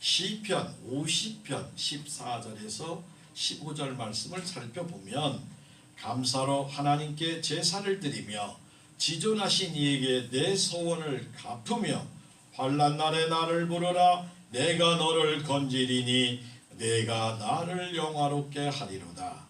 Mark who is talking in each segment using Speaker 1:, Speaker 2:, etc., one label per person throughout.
Speaker 1: 시편 50편 14절에서 15절 말씀을 살펴보면 감사로 하나님께 제사를 드리며 지존하신 이에게 내 소원을 갚으며 환난 날에 나를 부르라. 내가 너를 건지리니 내가 나를 영화롭게 하리로다.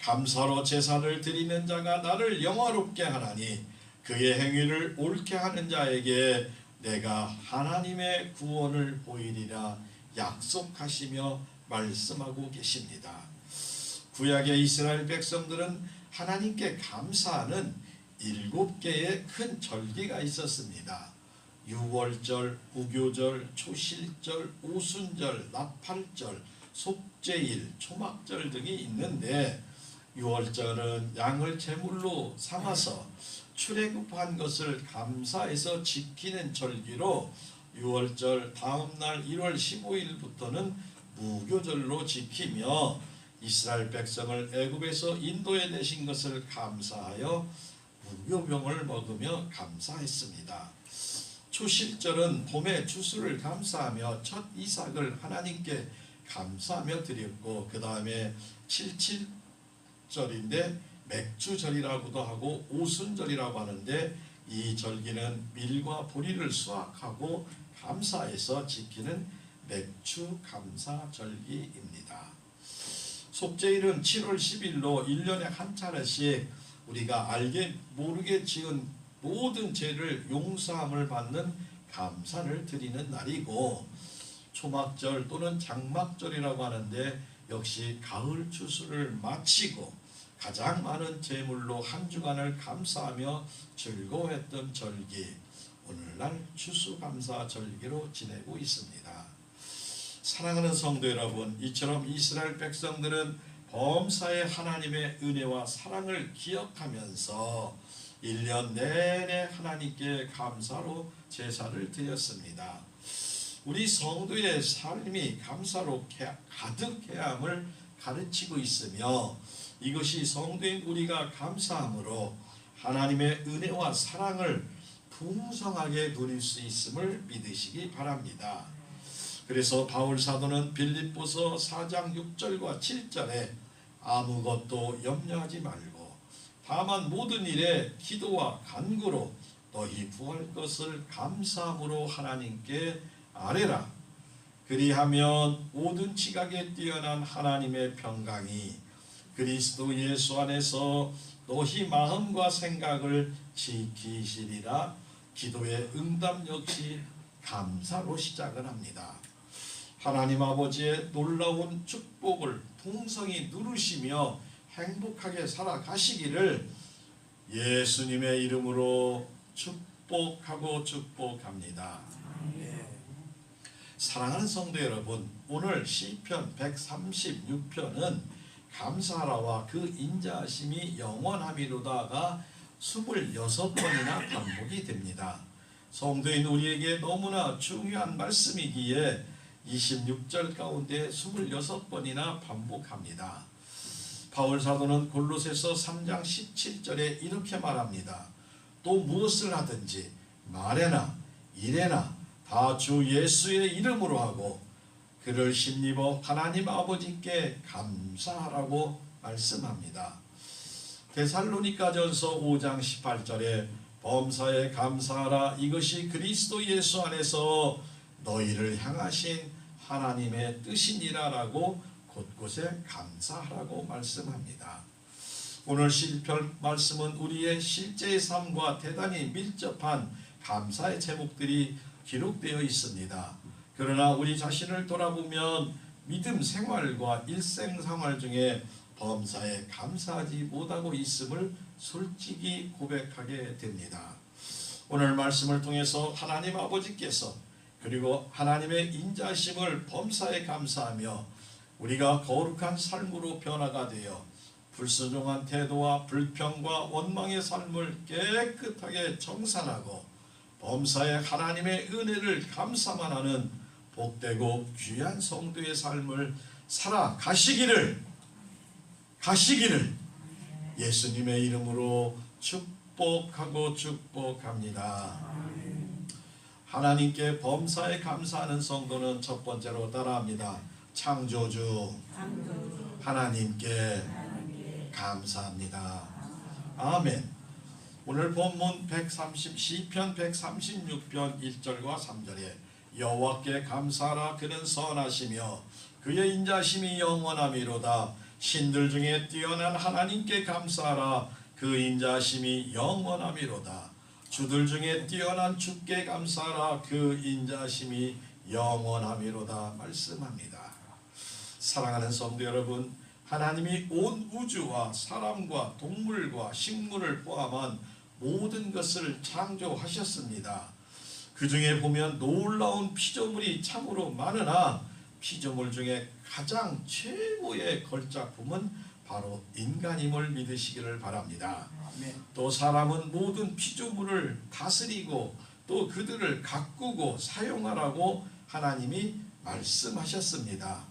Speaker 1: 감사로 제사를 드리는 자가 나를 영화롭게 하나니 그의 행위를 옳게 하는 자에게 내가 하나님의 구원을 보이리라 약속하시며 말씀하고 계십니다. 구약의 이스라엘 백성들은 하나님께 감사하는 일곱 개의 큰 절기가 있었습니다. 유월절, 우교절, 초실절, 오순절, 나팔절, 속죄일, 초막절 등이 있는데 유월절은 양을 제물로 삼아서 출애굽한 것을 감사해서 지키는 절기로 유월절 다음 날 1월 15일부터는 무교절로 지키며 이스라엘 백성을 애굽에서 인도에 내신 것을 감사하여 무교병을 먹으며 감사했습니다. 초실절은 봄의 추수를 감사하며 첫 이삭을 하나님께 감사하며 드렸고 그 다음에 칠칠절인데 맥주절이라고도 하고 오순절이라고 하는데 이 절기는 밀과 보리를 수확하고 감사해서 지키는 맥주 감사 절기입니다. 속죄일은 7월 10일로 1년에 한 차례씩 우리가 알게 모르게 지은 모든 죄를 용서함을 받는 감사를 드리는 날이고 초막절 또는 장막절이라고 하는데 역시 가을 추수를 마치고 가장 많은 제물로 한 주간을 감사하며 즐거워했던 절기 오늘날 추수감사 절기로 지내고 있습니다. 사랑하는 성도 여러분 이처럼 이스라엘 백성들은 범사의 하나님의 은혜와 사랑을 기억하면서 1년 내내 하나님께 감사로 제사를 드렸습니다. 우리 성도의 삶이 감사로 가득해야 함을 가르치고 있으며 이것이 성도인 우리가 감사함으로 하나님의 은혜와 사랑을 풍성하게 누릴 수 있음을 믿으시기 바랍니다. 그래서 바울 사도는 빌립보서 4장 6절과 7절에 아무것도 염려하지 말고 다만 모든 일에 기도와 간구로 너희 구할 것을 감사함으로 하나님께 아뢰라. 그리하면 모든 지각에 뛰어난 하나님의 평강이 그리스도 예수 안에서 너희 마음과 생각을 지키시리라. 기도의 응답 역시 감사로 시작을 합니다. 하나님 아버지의 놀라운 축복을 풍성히 누르시며 행복하게 살아가시기를 예수님의 이름으로 축복하고 축복합니다. 사랑하는 성도 여러분, 오늘 시편 136편은 감사하라와 그 인자하심이 영원함이로다가 26번이나 반복이 됩니다. 성도인 우리에게 너무나 중요한 말씀이기에 26절 가운데 26번이나 반복합니다. 바울 사도는 골로새서 3장 17절에 이렇게 말합니다. 또 무엇을 하든지 말에나 일에나 다 주 예수의 이름으로 하고 그를 힘입어 하나님 아버지께 감사하라고 말씀합니다. 데살로니가전서 5장 18절에 범사에 감사하라 이것이 그리스도 예수 안에서 너희를 향하신 하나님의 뜻이니라라고 곳곳에 감사하라고 말씀합니다. 오늘 실편 말씀은 우리의 실제의 삶과 대단히 밀접한 감사의 제목들이 기록되어 있습니다. 그러나 우리 자신을 돌아보면 믿음 생활과 일생 생활 중에 범사에 감사하지 못하고 있음을 솔직히 고백하게 됩니다. 오늘 말씀을 통해서 하나님 아버지께서 그리고 하나님의 인자심을 범사에 감사하며 우리가 거룩한 삶으로 변화가 되어 불순종한 태도와 불평과 원망의 삶을 깨끗하게 정산하고 범사에 하나님의 은혜를 감사만 하는 복되고 귀한 성도의 삶을 살아가시기를 가시기를 예수님의 이름으로 축복하고 축복합니다. 하나님께 범사에 감사하는 성도는 첫 번째로 따라합니다. 창조주 하나님께 감사합니다. 아멘. 오늘 본문 130 시편 136편 1절과 3절에 여호와께 감사하라 그는 선하시며 그의 인자심이 영원함이로다 신들 중에 뛰어난 하나님께 감사하라 그 인자심이 영원함이로다 주들 중에 뛰어난 주께 감사하라 그 인자심이 영원함이로다 말씀합니다. 사랑하는 성도 여러분, 하나님이 온 우주와 사람과 동물과 식물을 포함한 모든 것을 창조하셨습니다. 그 중에 보면 놀라운 피조물이 참으로 많으나 피조물 중에 가장 최고의 걸작품은 바로 인간임을 믿으시기를 바랍니다. 또 사람은 모든 피조물을 다스리고 또 그들을 가꾸고 사용하라고 하나님이 말씀하셨습니다.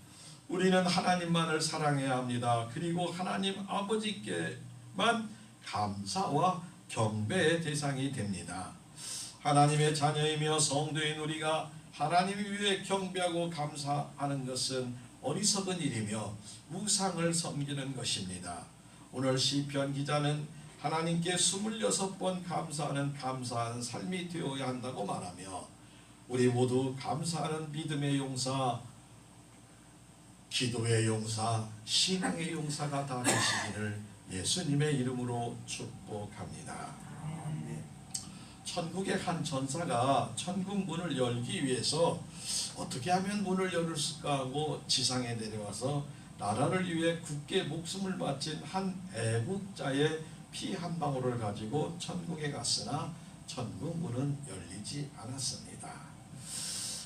Speaker 1: 우리는 하나님만을 사랑해야 합니다. 그리고 하나님 아버지께만 감사와 경배의 대상이 됩니다. 하나님의 자녀이며 성도인 우리가 하나님 위에 경배하고 감사하는 것은 어리석은 일이며 우상을 섬기는 것입니다. 오늘 시편 기자는 하나님께 26번 감사하는 감사하는 삶이 되어야 한다고 말하며 우리 모두 감사하는 믿음의 용사, 기도의 용사, 신앙의 용사가 다 되시기를 예수님의 이름으로 축복합니다. 천국의 한 전사가 천국 문을 열기 위해서 어떻게 하면 문을 열을까 하고 지상에 내려와서 나라를 위해 굳게 목숨을 바친 한 애국자의 피 한 방울을 가지고 천국에 갔으나 천국 문은 열리지 않았습니다.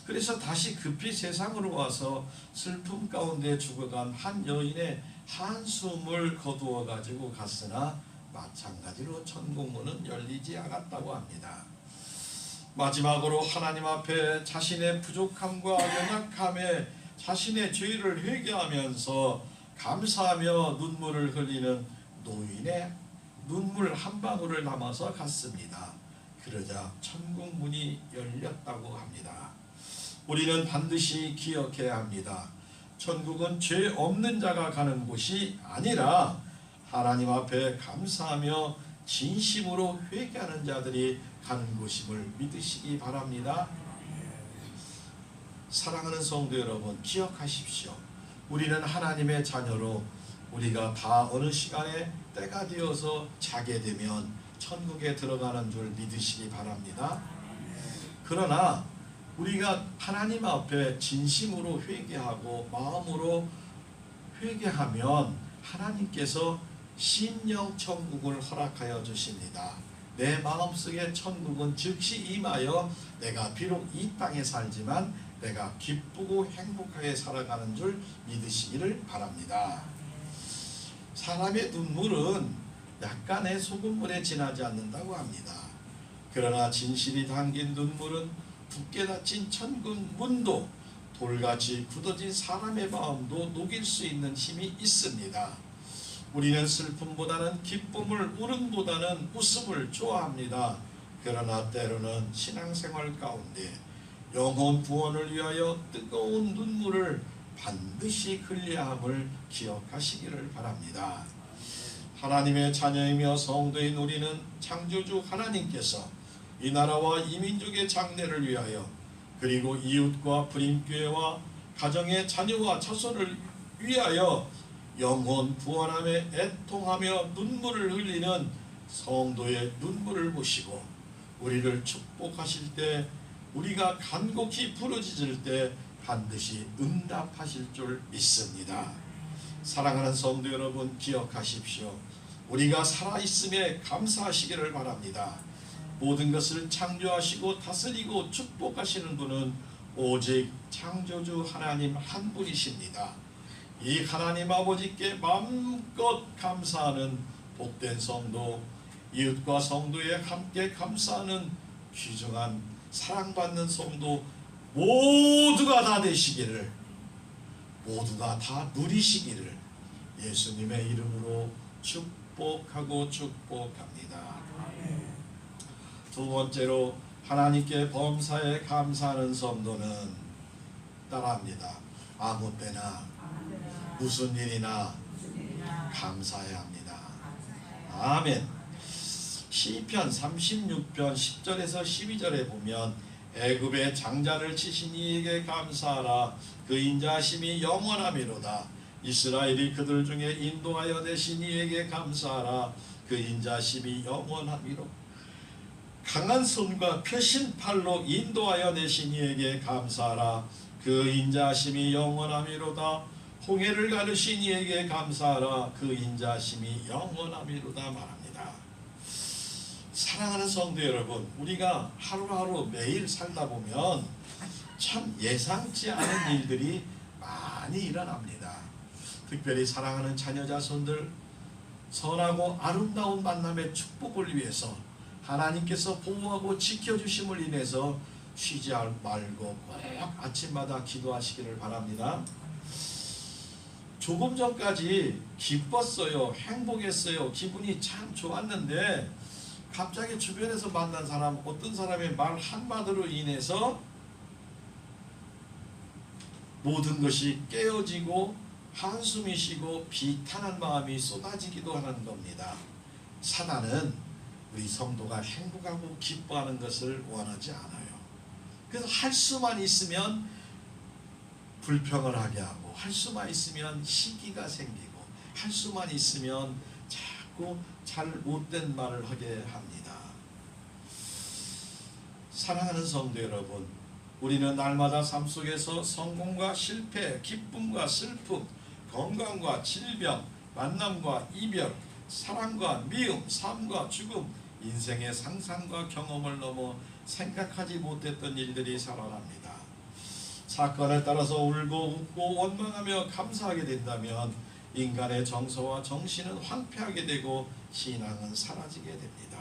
Speaker 1: 그래서 다시 급히 세상으로 와서 슬픔 가운데 죽어간 한 여인의 한숨을 거두어 가지고 갔으나 마찬가지로 천국 문은 열리지 않았다고 합니다. 마지막으로 하나님 앞에 자신의 부족함과 연약함에 자신의 죄를 회개하면서 감사하며 눈물을 흘리는 노인의 눈물 한 방울을 남아서 갔습니다. 그러자 천국 문이 열렸다고 합니다. 우리는 반드시 기억해야 합니다. 천국은 죄 없는 자가 가는 곳이 아니라 하나님 앞에 감사하며 진심으로 회개하는 자들이 가는 곳임을 믿으시기 바랍니다. 사랑하는 성도 여러분 기억하십시오. 우리는 하나님의 자녀로 우리가 다 어느 시간에 때가 되어서 자게 되면 천국에 들어가는 줄 믿으시기 바랍니다. 그러나 우리가 하나님 앞에 진심으로 회개하고 마음으로 회개하면 하나님께서 심령 천국을 허락하여 주십니다. 내 마음속에 천국은 즉시 임하여 내가 비록 이 땅에 살지만 내가 기쁘고 행복하게 살아가는 줄 믿으시기를 바랍니다. 사람의 눈물은 약간의 소금물에 지나지 않는다고 합니다. 그러나 진실이 담긴 눈물은 붓게 닫힌 천국 문도 돌같이 굳어진 사람의 마음도 녹일 수 있는 힘이 있습니다. 우리는 슬픔보다는 기쁨을 울음보다는 웃음을 좋아합니다. 그러나 때로는 신앙생활 가운데 영혼 구원을 위하여 뜨거운 눈물을 반드시 흘려야 함을 기억하시기를 바랍니다. 하나님의 자녀이며 성도인 우리는 창조주 하나님께서 이 나라와 이민족의 장래를 위하여 그리고 이웃과 불임교회와 가정의 자녀와 자손을 위하여 영혼 구원함에 애통하며 눈물을 흘리는 성도의 눈물을 보시고 우리를 축복하실 때 우리가 간곡히 부르짖을 때 반드시 응답하실 줄 믿습니다. 사랑하는 성도 여러분 기억하십시오. 우리가 살아있음에 감사하시기를 바랍니다. 모든 것을 창조하시고 다스리고 축복하시는 분은 오직 창조주 하나님 한 분이십니다. 이 하나님 아버지께 마음껏 감사하는 복된 성도, 이웃과 성도에 함께 감사하는 귀중한 사랑받는 성도 모두가 다 되시기를 모두가 다 누리시기를 예수님의 이름으로 축복하고 축복합니다. 두 번째로 하나님께 범사에 감사하는 성도는 따라합니다. 아무 때나 무슨 일이나 감사해야 합니다. 아멘. 시편 36편 10절에서 12절에 보면 애굽의 장자를 치신 이에게 감사하라. 그 인자심이 영원하미로다. 이스라엘이 그들 중에 인도하여 내신 이에게 감사하라. 그 인자심이 영원하미로. 강한 손과 펴신 팔로 인도하여 내신 이에게 감사하라. 그 인자심이 영원하미로다 홍해를 가르신 이에게 감사하라 그 인자심이 영원하미로다 말합니다. 사랑하는 성도 여러분, 우리가 하루하루 매일 살다 보면 참 예상치 않은 일들이 많이 일어납니다. 특별히 사랑하는 자녀 자손들 선하고 아름다운 만남의 축복을 위해서 하나님께서 보호하고 지켜주심을 인해서 쉬지 말고 꼭 아침마다 기도하시기를 바랍니다. 조금 전까지 기뻤어요. 행복했어요. 기분이 참 좋았는데 갑자기 주변에서 만난 사람 어떤 사람의 말 한마디로 인해서 모든 것이 깨어지고 한숨이 쉬고 비탄한 마음이 쏟아지기도 하는 겁니다. 사단은 우리 성도가 행복하고 기뻐하는 것을 원하지 않아요. 그래서 할 수만 있으면 불평을 하게 하고 할 수만 있으면 시기가 생기고 할 수만 있으면 자꾸 잘 못된 말을 하게 합니다. 사랑하는 성도 여러분, 우리는 날마다 삶 속에서 성공과 실패, 기쁨과 슬픔, 건강과 질병, 만남과 이별, 사랑과 미움, 삶과 죽음, 인생의 상상과 경험을 넘어 생각하지 못했던 일들이 살아납니다. 사건에 따라서 울고 웃고 원망하며 감사하게 된다면 인간의 정서와 정신은 황폐하게 되고 신앙은 사라지게 됩니다.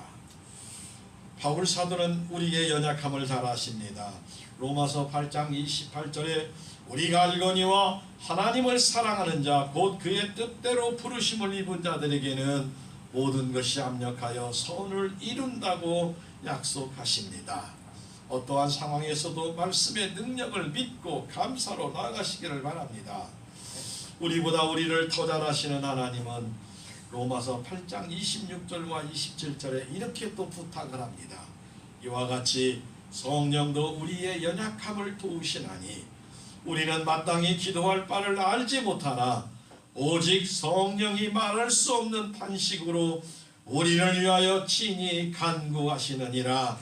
Speaker 1: 바울 사도는 우리의 연약함을 잘 아십니다. 로마서 8장 28절에 우리가 알거니와 하나님을 사랑하는 자 곧 그의 뜻대로 부르심을 입은 자들에게는 모든 것이 합력하여 선을 이룬다고 약속하십니다. 어떠한 상황에서도 말씀의 능력을 믿고 감사로 나아가시기를 바랍니다. 우리보다 우리를 더 잘하시는 하나님은 로마서 8장 26절과 27절에 이렇게 또 부탁을 합니다. 이와 같이 성령도 우리의 연약함을 도우시나니 우리는 마땅히 기도할 바를 알지 못하나 오직 성령이 말할 수 없는 탄식으로 우리를 위하여 친히 간구하시느니라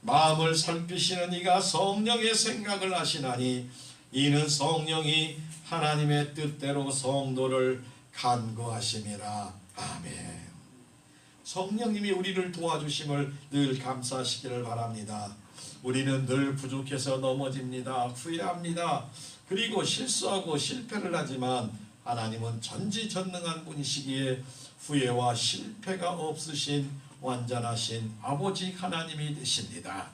Speaker 1: 마음을 살피시는 이가 성령의 생각을 하시나니 이는 성령이 하나님의 뜻대로 성도를 간구하심이라 아멘. 성령님이 우리를 도와주심을 늘 감사하시기를 바랍니다. 우리는 늘 부족해서 넘어집니다. 후회합니다. 그리고 실수하고 실패를 하지만 하나님은 전지전능한 분이시기에 후회와 실패가 없으신 완전하신 아버지 하나님이 되십니다.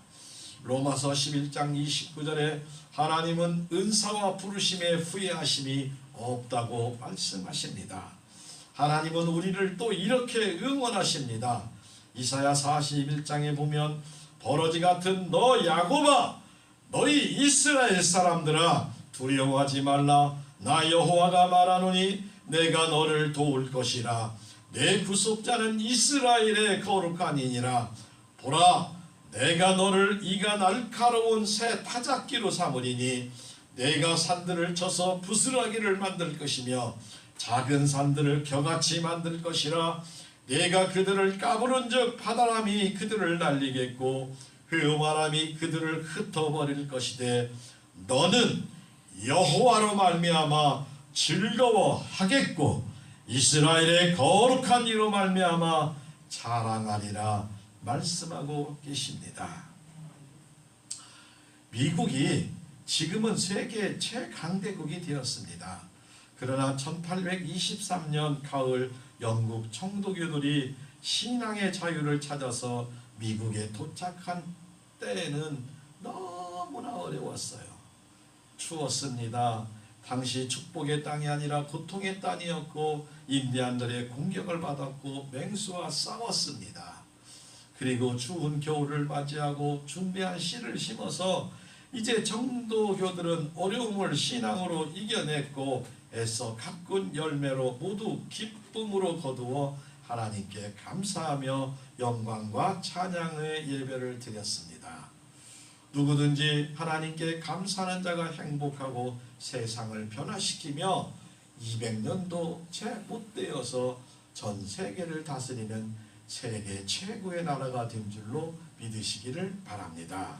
Speaker 1: 로마서 11장 29절에 하나님은 은사와 부르심에 후회하심이 없다고 말씀하십니다. 하나님은 우리를 또 이렇게 응원하십니다. 이사야 41장에 보면 버러지 같은 너 야곱아 너희 이스라엘 사람들아 두려워하지 말라 나 여호와가 말하노니 내가 너를 도울 것이라 내 구속자는 이스라엘의 거룩한 이니라. 보라 내가 너를 이가 날카로운 새 타작기로 삼으리니 내가 산들을 쳐서 부스러기를 만들 것이며 작은 산들을 겨같이 만들 것이라. 내가 그들을 까부른 즉 바다람이 그들을 날리겠고 휘음바람이 그들을 흩어버릴 것이되 너는 여호와로 말미암아 즐거워하겠고 이스라엘의 거룩한 이로 말미암아 자랑하리라 말씀하고 계십니다. 미국이 지금은 세계 최강대국이 되었습니다. 그러나 1823년 가을 영국 청도교들이 신앙의 자유를 찾아서 미국에 도착한 때에는 너무나 어려웠어요. 추웠습니다. 당시 축복의 땅이 아니라 고통의 땅이었고 인디안들의 공격을 받았고 맹수와 싸웠습니다. 그리고 추운 겨울을 맞이하고 준비한 씨를 심어서 이제 정도교들은 어려움을 신앙으로 이겨냈고 애써 가꾼 열매로 모두 기쁨으로 거두어 하나님께 감사하며 영광과 찬양의 예배를 드렸습니다. 누구든지 하나님께 감사하는 자가 행복하고 세상을 변화시키며 200년도 채 못 되어서 전 세계를 다스리는 세계 최고의 나라가 된 줄로 믿으시기를 바랍니다.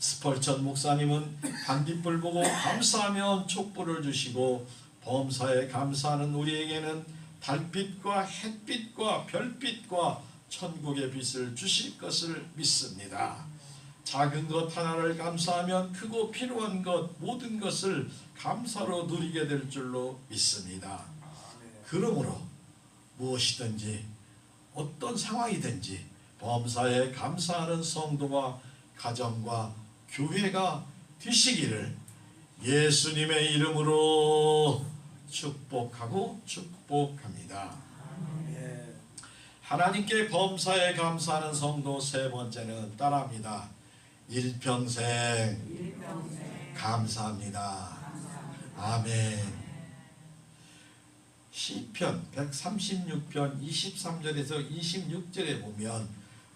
Speaker 1: 스펄천 목사님은 반딧불 보고 감사하면 촛불을 주시고 범사에 감사하는 우리에게는 달빛과 햇빛과 별빛과 천국의 빛을 주실 것을 믿습니다. 작은 것 하나를 감사하면 크고 필요한 것 모든 것을 감사로 누리게 될 줄로 믿습니다. 그러므로 무엇이든지 어떤 상황이든지 범사에 감사하는 성도와 가정과 교회가 되시기를 예수님의 이름으로 축복하고 축복합니다.
Speaker 2: 예.
Speaker 1: 하나님께 범사에 감사하는 성도 세 번째는 따라합니다. 일평생 감사합니다. 아멘. 시편 136편 23절에서 26절에 보면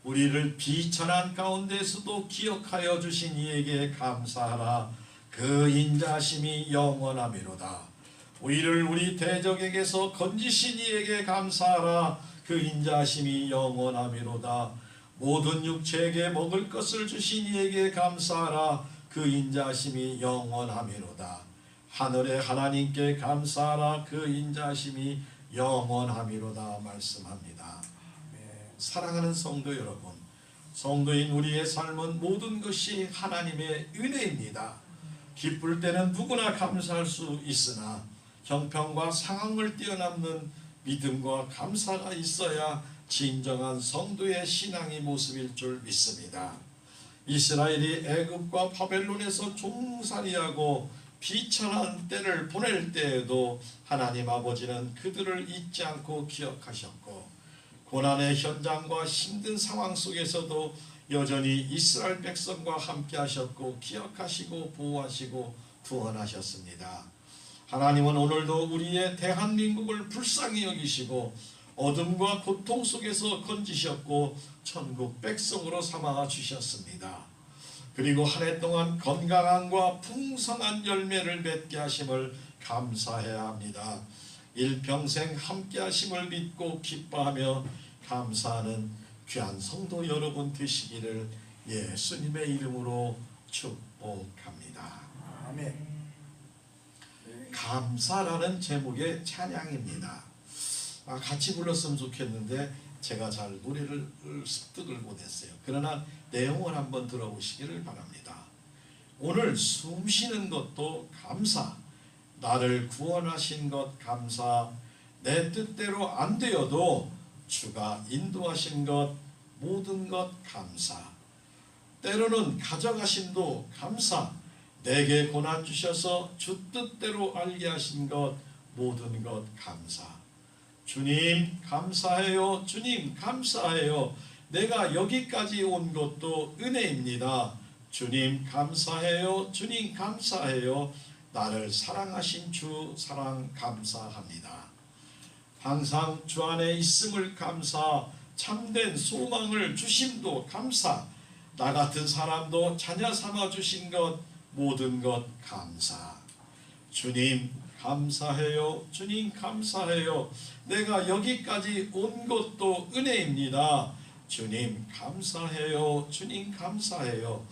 Speaker 1: 우리를 비천한 가운데서도 기억하여 주신 이에게 감사하라 그 인자심이 영원하미로다 우리를 우리 대적에게서 건지신 이에게 감사하라 그 인자심이 영원하미로다 모든 육체에게 먹을 것을 주신 이에게 감사하라 그 인자심이 영원하미로다 하늘의 하나님께 감사하라 그 인자심이 영원하미로다 말씀합니다.
Speaker 2: 네.
Speaker 1: 사랑하는 성도 여러분, 성도인 우리의 삶은 모든 것이 하나님의 은혜입니다. 기쁠 때는 누구나 감사할 수 있으나 형편과 상황을 뛰어넘는 믿음과 감사가 있어야 진정한 성도의 신앙의 모습일 줄 믿습니다. 이스라엘이 애굽과 바벨론에서 종살이하고 비천한 때를 보낼 때에도 하나님 아버지는 그들을 잊지 않고 기억하셨고 고난의 현장과 힘든 상황 속에서도 여전히 이스라엘 백성과 함께 하셨고 기억하시고 보호하시고 구원하셨습니다. 하나님은 오늘도 우리의 대한민국을 불쌍히 여기시고 어둠과 고통 속에서 건지셨고 천국 백성으로 삼아 주셨습니다. 그리고 한 해 동안 건강함과 풍성한 열매를 맺게 하심을 감사해야 합니다. 일평생 함께 하심을 믿고 기뻐하며 감사하는 귀한 성도 여러분 되시기를 예수님의 이름으로 축복합니다.
Speaker 2: 아멘.
Speaker 1: 감사라는 제목의 찬양입니다. 아, 같이 불렀으면 좋겠는데 제가 잘 노래를 습득을 못했어요. 그러나 내용을 한번 들어보시기를 바랍니다. 오늘 숨 쉬는 것도 감사, 나를 구원하신 것 감사, 내 뜻대로 안 되어도 주가 인도하신 것 모든 것 감사. 때로는 가져가심도 감사. 내게 고난 주셔서 주 뜻대로 알게 하신 것 모든 것 감사. 주님 감사해요. 주님 감사해요. 내가 여기까지 온 것도 은혜입니다. 주님 감사해요. 주님 감사해요. 나를 사랑하신 주 사랑 감사합니다. 항상 주 안에 있음을 감사, 참된 소망을 주심도 감사, 나 같은 사람도 자녀 삼아 주신 것 모든 것 감사. 주님 감사해요. 주님 감사해요. 내가 여기까지 온 것도 은혜입니다. 주님 감사해요. 주님 감사해요.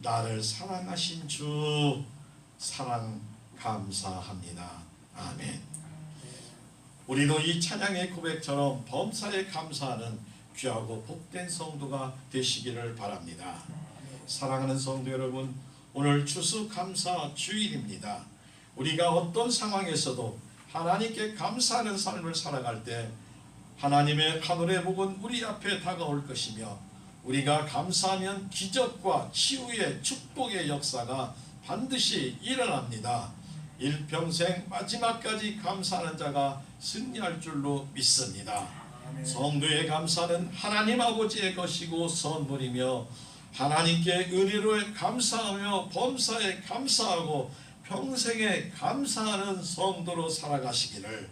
Speaker 1: 나를 사랑하신 주 사랑 감사합니다. 아멘. 우리도 이 찬양의 고백처럼 범사에 감사하는 귀하고 복된 성도가 되시기를 바랍니다. 사랑하는 성도 여러분, 오늘 추수감사 주일입니다. 우리가 어떤 상황에서도 하나님께 감사하는 삶을 살아갈 때 하나님의 하늘의 복은 우리 앞에 다가올 것이며 우리가 감사하면 기적과 치유의 축복의 역사가 반드시 일어납니다. 일평생 마지막까지 감사하는 자가 승리할 줄로 믿습니다. 성도의 감사는 하나님 아버지의 것이고 선물이며 하나님께 은혜로 감사하며 범사에 감사하고 평생에 감사하는 성도로 살아가시기를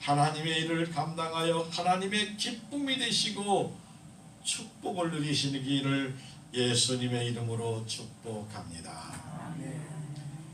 Speaker 1: 하나님의 일을 감당하여 하나님의 기쁨이 되시고 축복을 누리시기를 예수님의 이름으로 축복합니다.